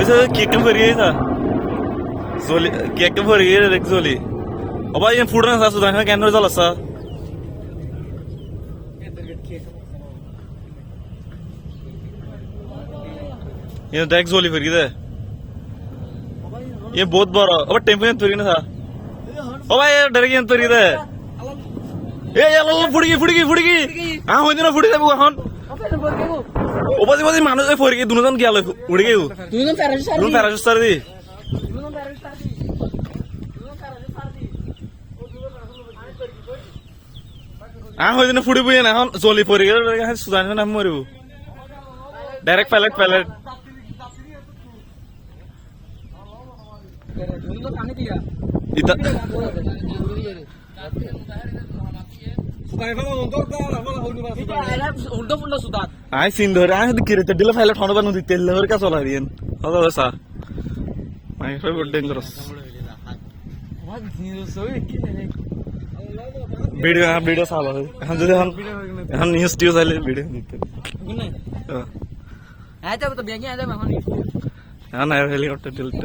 പക്ഷെ കേക്ക് പൊരിയുന്ന ജോലി കേക്ക് പൊരിയ ജോലി അപ്പൊ ഞാൻ ഫുഡ് സാ സുധാ കേന്ദ്ര ജോല സാ ये टैक्स वाली फिर किधर ये बहुत बड़ा अब टेम्पो यहाँ तुरी ना था ओ भाई यार डर गया तुरी इधर ए यार लल्ला फुड़ी फुड़ी फुड़ी हाँ होने ना फुड़ी था बुआ हाँ বাজি বাজি মানুষ ফরি দুজন গেল উড়ে গেল দুজন প্যারাশুট সার দুজন দি। সার আ হই না ফুড়ি বই না এখন জলি পড়ে গেল সুদান না মরিব ডাইরেক্ট প্যালেট প্যালেট ইতা আই সিন ধরে আই কিরে তে দিলে ফাইলে ঠানো বানু দিতে লেহর কা চলা দিয়েন। হলো সা মাই ফেভারিট ডেঞ্জারাস ভিডিও হ্যাঁ ভিডিও চালা হয়। এখন যদি এখন এখন নিউজ টিউজ আইলে ভিডিও দিতে হ্যাঁ তো তো ব্যাগে আইলাম এখন এখন হেলিকপ্টার টিলতে